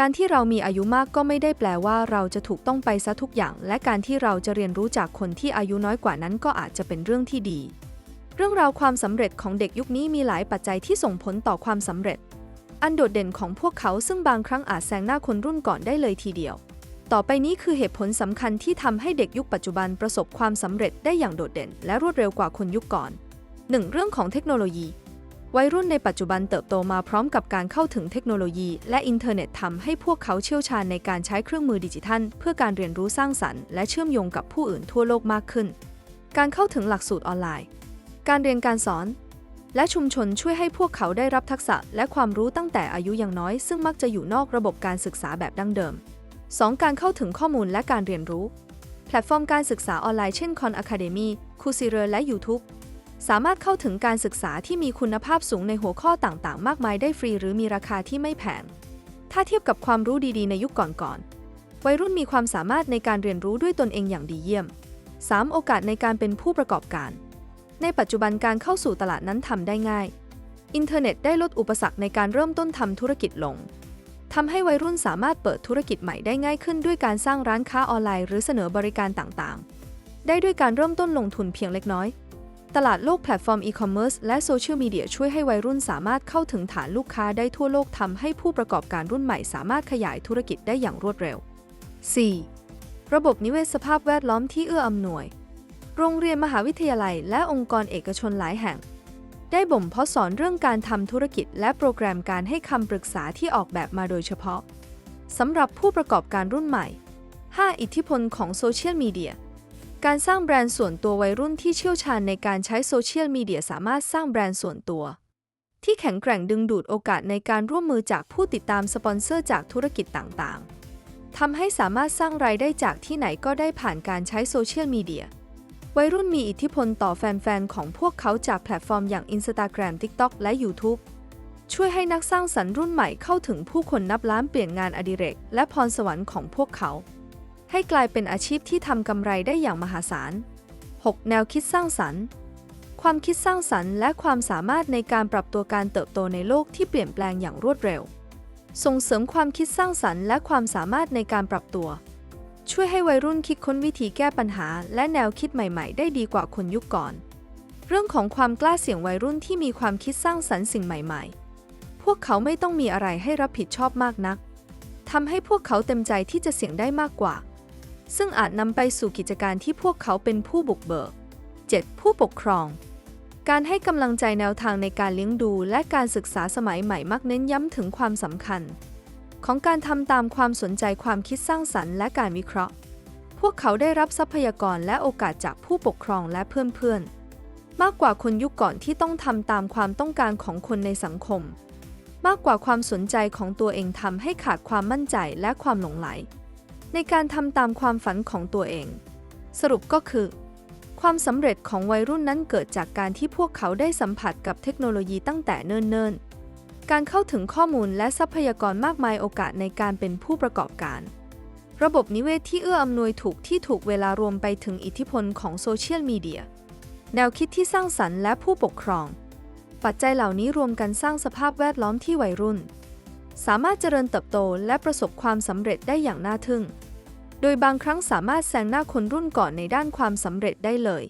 การที่เรามีอายุมากก็ไม่ได้แปลว่าเราจะถูกต้องไปซะทุกอย่าง และการที่เราจะเรียนรู้จากคนที่อายุน้อยกว่านั้นก็อาจจะเป็นเรื่องที่ดี เรื่องราวความสำเร็จของเด็กยุคนี้มีหลายปัจจัยที่ส่งผลต่อความสำเร็จ อันโดดเด่นของพวกเขาซึ่งบางครั้งอาจแซงหน้าคนรุ่นก่อนได้เลยทีเดียว ต่อไปนี้คือเหตุผลสำคัญที่ทำให้เด็กยุคปัจจุบันประสบความสำเร็จได้อย่างโดดเด่น และรวดเร็วกว่าคนยุคก่อน 1. เรื่องของเทคโนโลยี วัยรุ่นในปัจจุบันเติบโตมาพร้อมกับการเข้าถึงเทคโนโลยี และอินเทอร์เน็ตทำให้พวกเขาเชี่ยวชาญในการใช้เครื่องมือดิจิทัล เพื่อการเรียนรู้สร้างสรรค์ และเชื่อมโยงกับผู้อื่นทั่วโลกมากขึ้น การเข้าถึงหลักสูตรออนไลน์ การเรียนการสอน และชุมชนช่วยให้พวกเขาได้รับทักษะ และความรู้ตั้งแต่อายุยังน้อย ซึ่งมักจะอยู่นอกระบบการศึกษาแบบดั้งเดิม 2. การเข้าถึงข้อมูลและการเรียนรู้ แพลตฟอร์มการศึกษาออนไลน์เช่น Khan Academy, Coursera และ YouTube สามารถเข้าถึงการศึกษาที่มีคุณภาพสูงในหัวข้อต่างๆ มากมายได้ฟรีหรือมีราคาที่ไม่แพง ถ้าเทียบกับความรู้ดีๆ ในยุคก่อนๆ วัยรุ่นมีความสามารถในการเรียนรู้ด้วยตนเองอย่างดีเยี่ยม 3. โอกาสในการเป็นผู้ประกอบการ ในปัจจุบันการเข้าสู่ตลาดนั้นทำได้ง่าย อินเทอร์เน็ตได้ลดอุปสรรคในการเริ่มต้นทำธุรกิจลงทำให้วัยรุ่นสามารถเปิดธุรกิจใหม่ได้ง่ายขึ้นด้วยการสร้างร้านค้าออนไลน์ หรือเสนอบริการต่างๆ ได้ด้วยการเริ่มต้นลงทุนเพียงเล็กน้อย ตลาดโลกแพลตฟอร์มอีคอมเมิร์ซและโซเชียลมีเดียช่วยให้วัยรุ่นสามารถเข้าถึงฐานลูกค้าได้ทั่วโลกทำให้ผู้ประกอบการรุ่นใหม่สามารถขยายธุรกิจได้อย่างรวดเร็ว 4. ระบบนิเวศสภาพแวดล้อมที่เอื้ออำนวย โรงเรียนมหาวิทยาลัยและองค์กรเอกชนหลายแห่ง ได้บ่มเพาะสอนเรื่องการทำธุรกิจ และโปรแกรมการให้คำปรึกษาที่ออกแบบมาโดยเฉพาะสำหรับผู้ประกอบการรุ่นใหม่ 5. อิทธิพลของโซเชียลมีเดีย การสร้างแบรนด์ส่วนตัววัยรุ่นที่เชี่ยวชาญในการใช้โซเชียลมีเดียสามารถสร้างแบรนด์ส่วนตัว ที่แข็งแกร่งดึงดูดโอกาสในการร่วมมือจากผู้ติดตามสปอนเซอร์จากธุรกิจต่างๆทำให้สามารถสร้างรายได้จากที่ไหนก็ได้ผ่านการใช้โซเชียลมีเดียวัยรุ่นมีอิทธิพลต่อแฟนๆ ของพวกเขาจากแพลตฟอร์มอย่าง Instagram TikTok และ YouTube ช่วยให้นักสร้างสรรค์รุ่นใหม่เข้าถึงผู้คนนับล้านเปลี่ยนงานอดิเรกและพรสวรรค์ของพวกเขา ให้กลายเป็นอาชีพที่ทำกำไรได้อย่างมหาศาล 6. แนวคิดสร้างสรรค์ ความคิดสร้างสรรค์และความสามารถในการปรับตัวการเติบโตในโลกที่เปลี่ยนแปลงอย่างรวดเร็ว ส่งเสริมความคิดสร้างสรรค์และความสามารถในการปรับตัว ช่วยให้วัยรุ่นคิดค้นวิธีแก้ปัญหา และแนวคิดใหม่ ๆ ได้ดีกว่าคนยุคก่อน เรื่องของความกล้าเสี่ยงวัยรุ่นที่มีความคิดสร้างสรรค์สิ่งใหม่ ๆ พวกเขาไม่ต้องมีอะไรให้รับผิดชอบมากนักทำให้พวกเขาเต็มใจที่จะเสี่ยงได้มากกว่า ซึ่งอาจนำไปสู่กิจการที่พวกเขาเป็นผู้บุกเบิก 7. ผู้ปกครอง การให้กำลังใจแนวทางในการเลี้ยงดูและการศึกษาสมัยใหม่มักเน้นย้ำถึงความสำคัญ ของการทำตามความสนใจความคิดสร้างสรรค์และการวิเคราะห์ พวกเขาได้รับทรัพยากรและโอกาสจากผู้ปกครองและเพื่อนๆ มากกว่าคนยุคก่อนที่ต้องทำตามความต้องการของคนในสังคม มากกว่าความสนใจของตัวเองทำให้ขาดความมั่นใจและความหลงไหล ในการทำตามความฝันของตัวเอง สรุปก็คือ ความสำเร็จของวัยรุ่นนั้นเกิดจากการที่พวกเขาได้สัมผัสกับเทคโนโลยีตั้งแต่เนิ่นๆ การเข้าถึงข้อมูลและทรัพยากรมากมายโอกาสในการเป็นผู้ประกอบการ ระบบนิเวศที่เอื้ออำนวยถูกที่ถูกเวลารวมไปถึงอิทธิพลของโซเชียลมีเดีย แนวคิดที่สร้างสรรค์และผู้ปกครอง ปัจจัยเหล่านี้รวมกันสร้างสภาพแวดล้อมที่วัยรุ่น สามารถเจริญเติบโตและประสบความสำเร็จได้อย่างน่าทึ่ง โดยบางครั้งสามารถแซงหน้าคนรุ่นก่อนในด้านความสำเร็จได้เลย